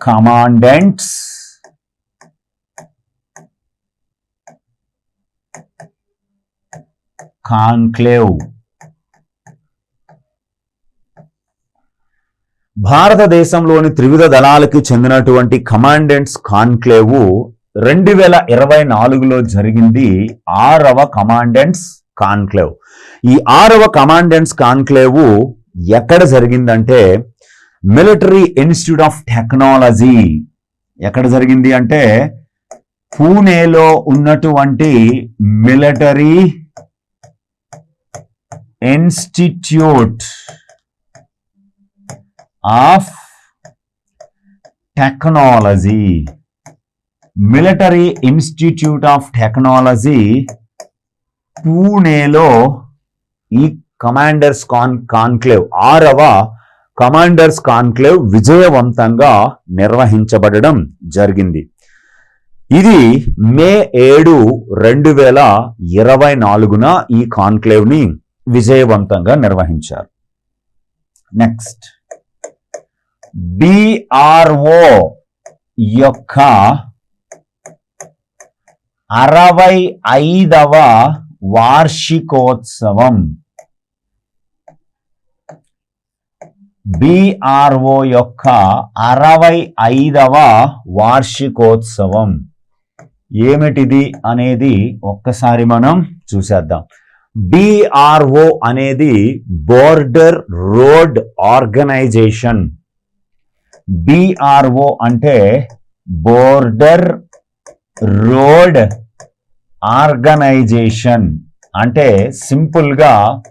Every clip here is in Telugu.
Commandants conclave. భారతదేశంలోని త్రివిధ దళాలకు చెందినటువంటి కమాండెంట్స్ కాన్క్లేవ్ రెండు వేల ఇరవై నాలుగులో జరిగింది ఆరవ కమాండెంట్స్ కాన్క్లేవ్. ఈ ఆరవ కమాండెంట్స్ కాన్క్లేవ్ ఎక్కడ జరిగిందంటే మిలిటరీ ఇన్స్టిట్యూట్ ఆఫ్ టెక్నాలజీ. ఎక్కడ జరిగింది అంటే పూణేలో ఉన్నటువంటి military institute of technology. Military institute of technology పూణేలో ఈ కమాండర్స్ కాన్ కాన్క్లేవ్ ఆరవ కమాండర్స్ కాన్క్లేవ్ విజయవంతంగా నిర్వహించబడడం జరిగింది. ఇది మే ఏడు రెండు వేల ఇరవై నాలుగున ఈ కాన్క్లేవ్ని విజయవంతంగా నిర్వహించారు. నెక్స్ట్ బిఆర్ఓ యొక్క అరవై ఐదవ వార్షికోత్సవం బిఆర్ఓ యొక్క అరవై ఐదవ వార్షికోత్సవం. ఏమిటిది అనేది ఒక్కసారి మనం చూసేద్దాం. బిఆర్ఓ అనేది బోర్డర్ రోడ్ ఆర్గనైజేషన్. బిఆర్ఓ అంటే బోర్డర్ రోడ్ ఆర్గనైజేషన్. అంటే సింపుల్గా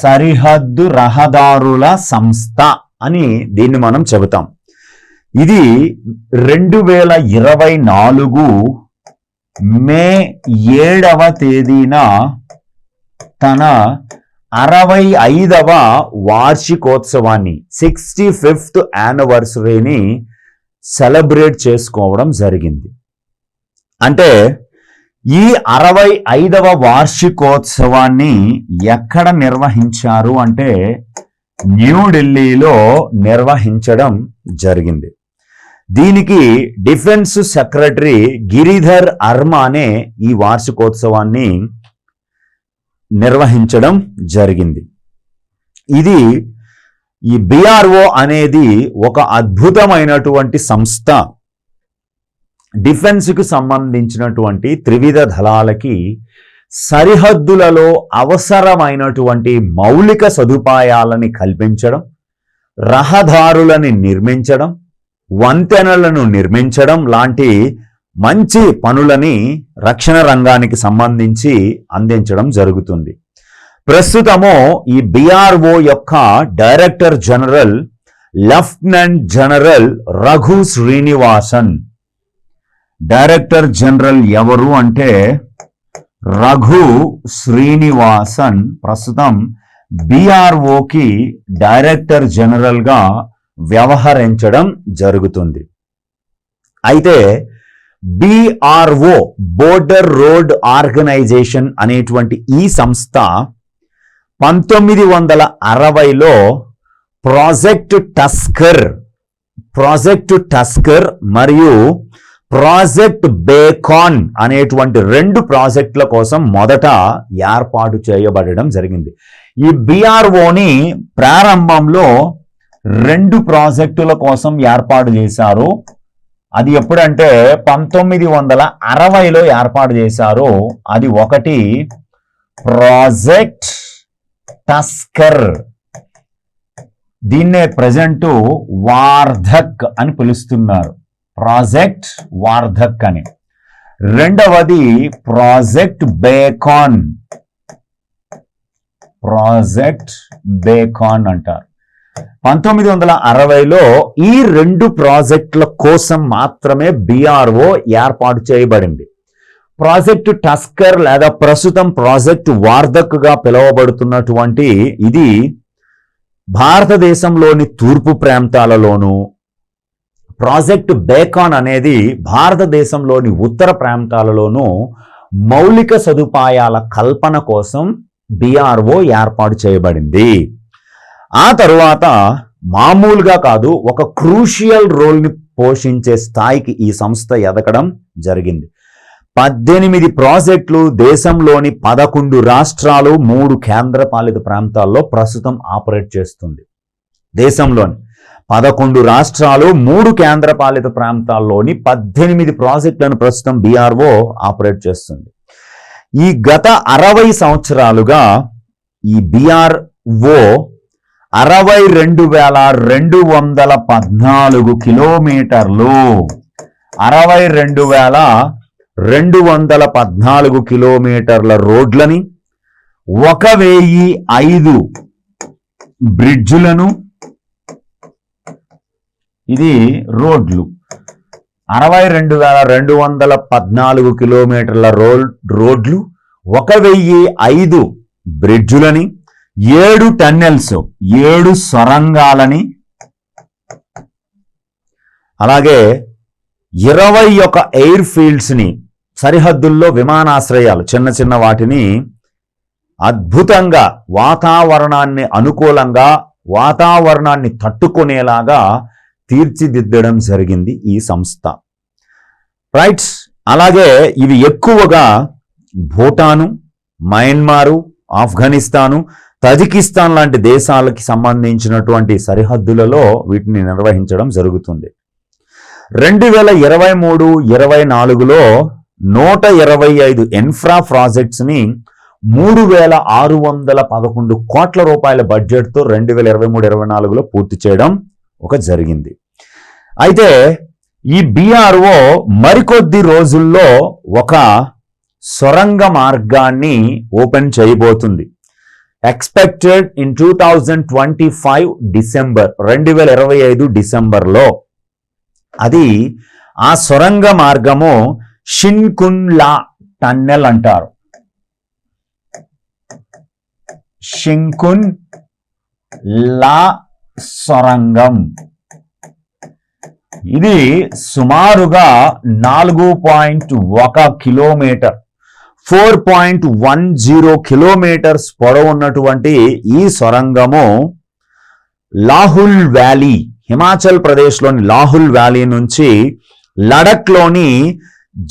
సరిహద్దు రహదారుల సంస్థ అని దీన్ని మనం చెబుతాం. ఇది రెండు వేల ఇరవై నాలుగు మే ఏడవ తేదీన తన అరవై ఐదవ వార్షికోత్సవాన్ని సిక్స్టీ ఫిఫ్త్ యానివర్సరీని సెలబ్రేట్ చేసుకోవడం జరిగింది. అంటే ఈ అరవై ఐదవ వార్షికోత్సవాన్ని ఎక్కడ నిర్వహించారు అంటే న్యూఢిల్లీలో నిర్వహించడం జరిగింది. దీనికి డిఫెన్స్ సెక్రటరీ గిరిధర్ అర్మానే ఈ వార్షికోత్సవాన్ని నిర్వహించడం జరిగింది. ఇది ఈ బిఆర్ఓ అనేది ఒక అద్భుతమైనటువంటి సంస్థ. డిఫెన్స్కు సంబంధించినటువంటి త్రివిధ దళాలకి సరిహద్దులలో అవసరమైనటువంటి మౌలిక సదుపాయాలని కల్పించడం రహదారులని నిర్మించడం వంతెనలను నిర్మించడం లాంటి మంచి పనులని రక్షణ రంగానికి సంబంధించి అందించడం జరుగుతుంది. ప్రస్తుతము ఈ బిఆర్ఓ యొక్క director general lieutenant general Raghu Srinivasan director general ఎవరు అంటే రఘు శ్రీనివాసన్. ప్రస్తుతం బీఆర్ఓకి డైరెక్టర్ జనరల్గా వ్యవహరించడం జరుగుతుంది. అయితే బిఆర్ఓ బోర్డర్ రోడ్ ఆర్గనైజేషన్ అనేటువంటి ఈ సంస్థ పంతొమ్మిది వందల అరవైలో ప్రాజెక్ట్ టస్కర్ ప్రాజెక్ట్ టస్కర్ మరియు ప్రాజెక్ట్ బేకాన్ అనేటువంటి రెండు ప్రాజెక్టుల కోసం మొదట ఏర్పాటు చేయబడడం జరిగింది. ఈ బిఆర్ఓని ప్రారంభంలో రెండు ప్రాజెక్టుల కోసం ఏర్పాటు చేశారు. అది ఎప్పుడంటే పంతొమ్మిది వందల అరవైలో ఏర్పాటు చేశారు. అది ఒకటి ప్రాజెక్ట్ టస్కర్ దీన్నే ప్రజెంట్ వార్ధక్ అని పిలుస్తున్నారు. ప్రాజెక్ట్ వార్ధక్ అని. రెండవది ప్రాజెక్ట్ బేకాన్. ప్రాజెక్ట్ బేకాన్ అంటారు. పంతొమ్మిది వందల అరవైలో ఈ రెండు ప్రాజెక్టుల కోసం మాత్రమే బీఆర్ఓ ఏర్పాటు చేయబడింది. ప్రాజెక్టు టస్కర్ లేదా ప్రస్తుతం ప్రాజెక్టు వార్ధక్గా పిలువబడుతున్నటువంటి ఇది భారతదేశంలోని తూర్పు ప్రాంతాలలోనూ ప్రాజెక్ట్ బేకాన్ అనేది భారతదేశంలోని ఉత్తర ప్రాంతాలలోనూ మౌలిక సదుపాయాల కల్పన కోసం బిఆర్ఓ ఏర్పాటు చేయబడింది. ఆ తరువాత మామూలుగా కాదు ఒక క్రూషియల్ రోల్ని పోషించే స్థాయికి ఈ సంస్థ ఎదగడం జరిగింది. పద్దెనిమిది ప్రాజెక్టులు దేశంలోని పదకొండు రాష్ట్రాలు మూడు కేంద్రపాలిత ప్రాంతాల్లో ప్రస్తుతం ఆపరేట్ చేస్తుంది దేశంలోని. పదకొండు రాష్ట్రాలు మూడు కేంద్రపాలిత ప్రాంతాల్లోని పద్దెనిమిది ప్రాజెక్టులను ప్రస్తుతం బీఆర్ఓ ఆపరేట్ చేస్తుంది. ఈ గత అరవై సంవత్సరాలుగా ఈ బీఆర్ఓ అరవై రెండు వేల రెండు వందల పద్నాలుగు కిలోమీటర్లు అరవై రెండు వేల రెండు వందల పద్నాలుగు కిలోమీటర్ల రోడ్లని ఒక వెయ్యి ఐదు బ్రిడ్జులను ఇది రోడ్లు. అరవై రెండు వేల రెండు వందల పద్నాలుగు కిలోమీటర్ల రోల్ రోడ్లు ఒక వెయ్యి ఐదు బ్రిడ్జులని ఏడు టన్నెల్స్ ఏడు సొరంగాలని అలాగే ఇరవై ఒక ఎయిర్ ఫీల్డ్స్ని సరిహద్దుల్లో విమానాశ్రయాలు చిన్న చిన్న వాటిని అద్భుతంగా వాతావరణాన్ని అనుకూలంగా వాతావరణాన్ని తట్టుకునేలాగా తీర్చిదిద్దడం జరిగింది ఈ సంస్థ. రైట్స్ అలాగే ఇవి ఎక్కువగా భూటాను మయన్మారు ఆఫ్ఘనిస్తాను తజికిస్తాన్ లాంటి దేశాలకి సంబంధించినటువంటి సరిహద్దులలో వీటిని నిర్వహించడం జరుగుతుంది. రెండు వేల ఇరవై మూడు ఇరవై నాలుగులో నూట ఇరవై ఐదు ఇన్ఫ్రా ప్రాజెక్ట్స్ని మూడు వేల ఆరు వందల పదకొండు కోట్ల రూపాయల బడ్జెట్తో రెండు వేల ఇరవై మూడు ఇరవై నాలుగులో పూర్తి చేయడం ఒక జరిగింది. అయితే ఈ బీఆర్ఓ మరికొద్ది రోజుల్లో ఒక సొరంగ మార్గాన్ని ఓపెన్ చేయబోతుంది. Expected in two thousand twenty five December రెండు వేల ఇరవై ఐదు డిసెంబర్లో. అది ఆ సొరంగ మార్గము షిన్కున్లా టన్నెల్ అంటారు. షింకున్ లా సొరంగం. ఇది సుమారుగా నాలుగు పాయింట్ ఒక kilometre four point one zero kilometres పొడవున్నటువంటి ఈ సొరంగము లాహుల్ వ్యాలీ హిమాచల్ ప్రదేశ్లోని లాహుల్ వ్యాలీ నుంచి లడఖ్లోని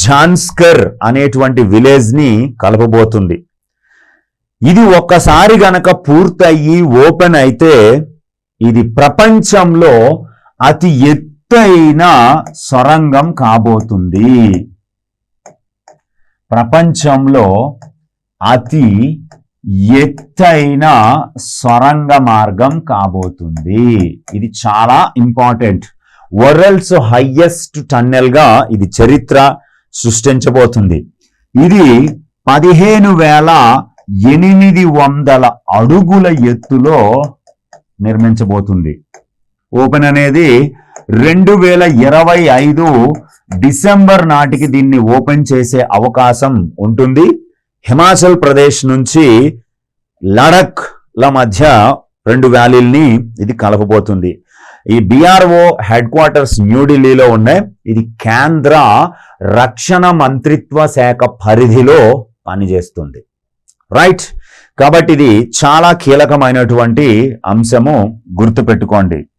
ఝాన్స్కర్ అనేటువంటి విలేజ్ని కలపబోతుంది. ఇది ఒక్కసారి గనక పూర్తయి ఓపెన్ అయితే ఇది ప్రపంచంలో అతి ఎత్తైన సొరంగం కాబోతుంది. ప్రపంచంలో అతి ఎత్తైన సొరంగ మార్గం కాబోతుంది. ఇది చాలా ఇంపార్టెంట్. వరల్డ్స్ హైయెస్ట్ టన్నెల్గా ఇది చరిత్ర సృష్టించబోతుంది. ఇది పదిహేను వేల ఎనిమిది వందల అడుగుల ఎత్తులో నిర్మించబోతుంది. ఓపెన్ అనేది రెండు వేల ఇరవై ఐదు డిసెంబర్ నాటికి దీన్ని ఓపెన్ చేసే అవకాశం ఉంటుంది. హిమాచల్ ప్రదేశ్ నుంచి లడక్ ల మధ్య రెండు వ్యాలీల్ని ఇది కలపబోతుంది. ఈ బీఆర్ఓ హెడ్ క్వార్టర్స్ న్యూఢిల్లీలో ఉన్నాయి. ఇది కేంద్ర రక్షణ మంత్రిత్వ శాఖ పరిధిలో పనిచేస్తుంది. రైట్ కాబట్టి ఇది చాలా కీలకమైనటువంటి అంశము గుర్తుపెట్టుకోండి.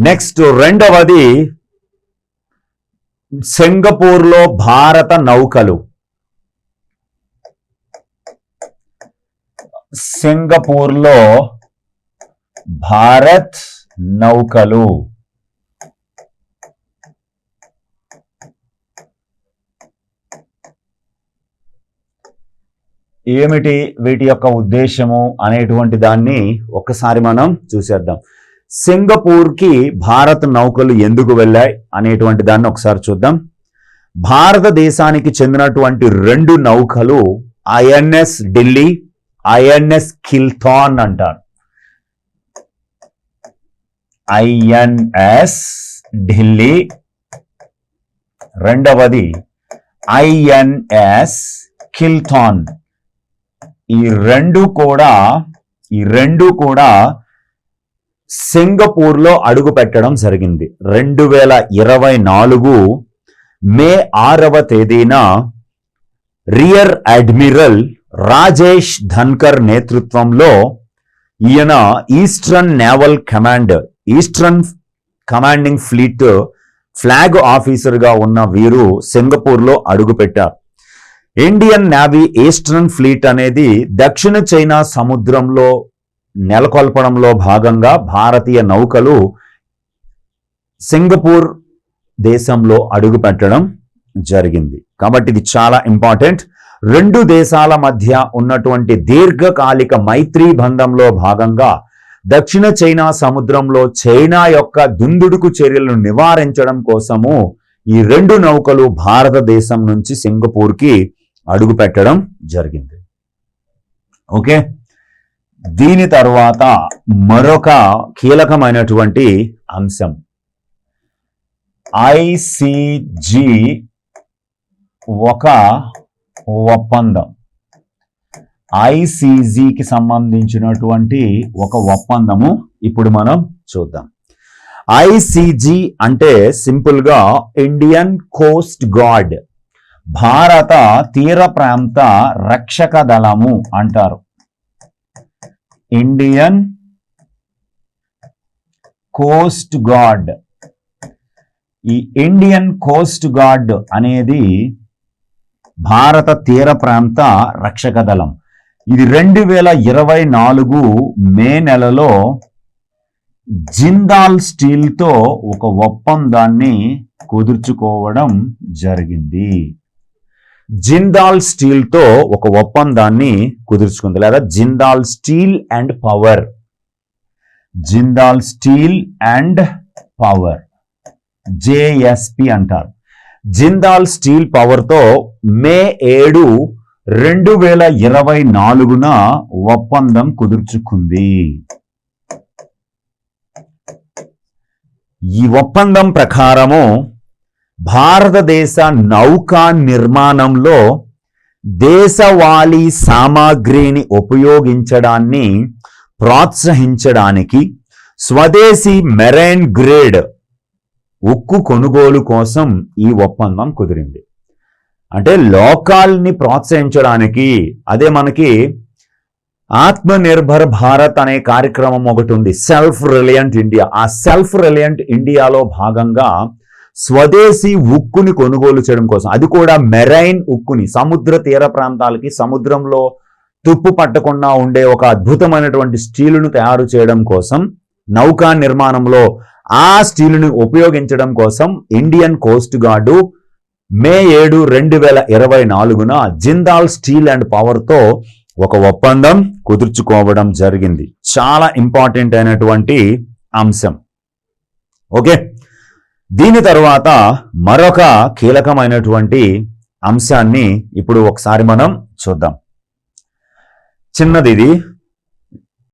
నెక్స్ట్ రెండవది సింగపూర్లో భారత నౌకలు. సింగపూర్లో భారత్ నౌకలు. ఏమిటి వీటి యొక్క ఉద్దేశము అనేటువంటి దాన్ని ఒక్కసారి మనం చూసేద్దాం. సింగపూర్కి భారత్ నౌకలు ఎందుకు వెళ్ళాయి అనేటువంటి దాన్ని ఒకసారి చూద్దాం. భారతదేశానికి చెందినటువంటి రెండు నౌకలు ఐఎన్ఎస్ ఢిల్లీ ఐఎన్ఎస్ కిల్థాన్ అంటారు. ఐఎన్ఎస్ ఢిల్లీ. రెండవది ఐఎన్ఎస్ కిల్థాన్ ఈ రెండు కూడా ఈ రెండు కూడా సింగపూర్లో అడుగు పెట్టడం జరిగింది. రెండు వేల ఇరవై నాలుగు మే ఆరవ తేదీన రియర్ అడ్మిరల్ రాజేష్ ధన్కర్ నేతృత్వంలో ఈయన eastern naval command eastern commanding fleet flag ఆఫీసర్గా ఉన్న వీరు సింగపూర్లో అడుగుపెట్టారు ఇండియన్ నేవీ ఈస్టర్న్ ఫ్లీట్ అనేది దక్షిణ చైనా సముద్రంలో నెలకొల్పడంలో భాగంగా భారతీయ నౌకలు సింగపూర్ దేశంలో అడుగుపెట్టడం జరిగింది. కాబట్టి ఇది చాలా ఇంపార్టెంట్. రెండు దేశాల మధ్య ఉన్నటువంటి దీర్ఘకాలిక మైత్రీ బంధంలో భాగంగా దక్షిణ చైనా సముద్రంలో చైనా యొక్క దుందుడుకు చర్యలను నివారించడం కోసము ఈ రెండు నౌకలు భారతదేశం నుంచి సింగపూర్కి అడుగు పెట్టడం జరిగింది. ఓకే? దీని తర్వాత మరొక కీలకమైనటువంటి అంశం. ఐసిజి ఒక ఒప్పందం. ఐసిజికి సంబంధించినటువంటి ఒక ఒప్పందము ఇప్పుడు మనం చూద్దాం. ఐసిజి అంటే సింపుల్గా ఇండియన్ కోస్ట్ గార్డ్. భారత తీర ప్రాంత రక్షక దళము అంటారు. Indian coast guard. ఈ ఇండియన్ కోస్ట్ గార్డ్ అనేది భారత తీర ప్రాంత రక్షక దళం. ఇది రెండు వేల ఇరవై నాలుగు మే నెలలో జిందాల్ స్టీల్తో ఒక ఒప్పందాన్ని కుదుర్చుకోవడం జరిగింది. జిందాల్ స్టీల్తో ఒక ఒప్పందాన్ని కుదుర్చుకుంది లేదా Jindal steel and power. Jindal steel and power. JSP అంటారు. జిందాల్ స్టీల్ పవర్తో మే ఏడు రెండు వేల ఇరవై నాలుగున ఒప్పందం కుదుర్చుకుంది. ఈ ఒప్పందం ప్రకారము భారతదేశ నౌకా నిర్మాణంలో దేశవాళీ సామాగ్రిని ఉపయోగించడాన్ని ప్రోత్సహించడానికి స్వదేశీ మెరైన్ గ్రేడ్ ఉక్కు కొనుగోలు కోసం ఈ ఒప్పందం కుదిరింది. అంటే లోకాల్ని ప్రోత్సహించడానికి అదే మనకి ఆత్మనిర్భర్ భారత్ అనే కార్యక్రమం ఒకటి ఉంది సెల్ఫ్ రిలయంట్ ఇండియా. ఆ సెల్ఫ్ రిలయంట్ ఇండియాలో భాగంగా స్వదేశీ ఉక్కుని కొనుగోలు చేయడం కోసం. అది కూడా మెరైన్ ఉక్కుని సముద్ర తీర ప్రాంతాలకి సముద్రంలో తుప్పు పట్టకుండా ఉండే ఒక అద్భుతమైనటువంటి స్టీలును తయారు చేయడం కోసం నౌకా నిర్మాణంలో ఆ స్టీలును ఉపయోగించడం కోసం ఇండియన్ కోస్ట్ గార్డు మే ఏడు రెండు వేల ఇరవై నాలుగున జిందాల్ స్టీల్ అండ్ పవర్తో ఒక ఒప్పందం కుదుర్చుకోవడం జరిగింది. చాలా ఇంపార్టెంట్ అయినటువంటి అంశం. ఓకే? దీని తర్వాత మరొక కీలకమైనటువంటి అంశాన్ని ఇప్పుడు ఒకసారి మనం చూద్దాం. చిన్నది ఇది